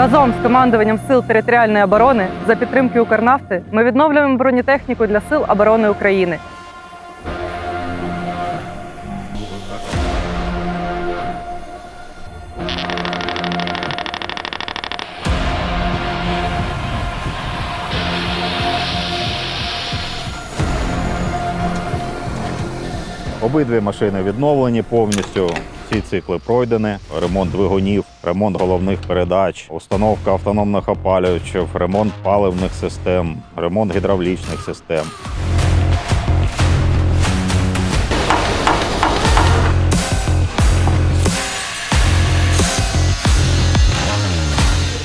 Разом з командуванням сил територіальної оборони за підтримки Укрнафти ми відновлюємо бронетехніку для сил оборони України. Обидві машини відновлені повністю. Всі цикли пройдені. Ремонт двигунів, ремонт головних передач, установка автономних опалювачів, ремонт паливних систем, ремонт гідравлічних систем.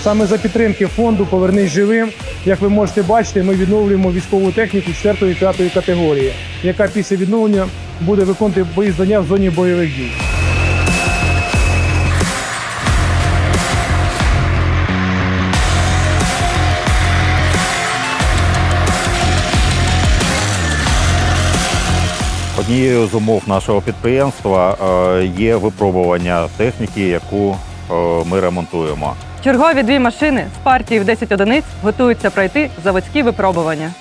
Саме за підтримки фонду Повернись живим. Як ви можете бачити, ми відновлюємо військову техніку 4 і 5 категорії, яка після відновлення буде виконувати бої завдання в зоні бойових дій. Однією з умов нашого підприємства е, є випробування техніки, яку е, ми ремонтуємо. Чергові дві машини з партії в 10 одиниць готуються пройти заводські випробування.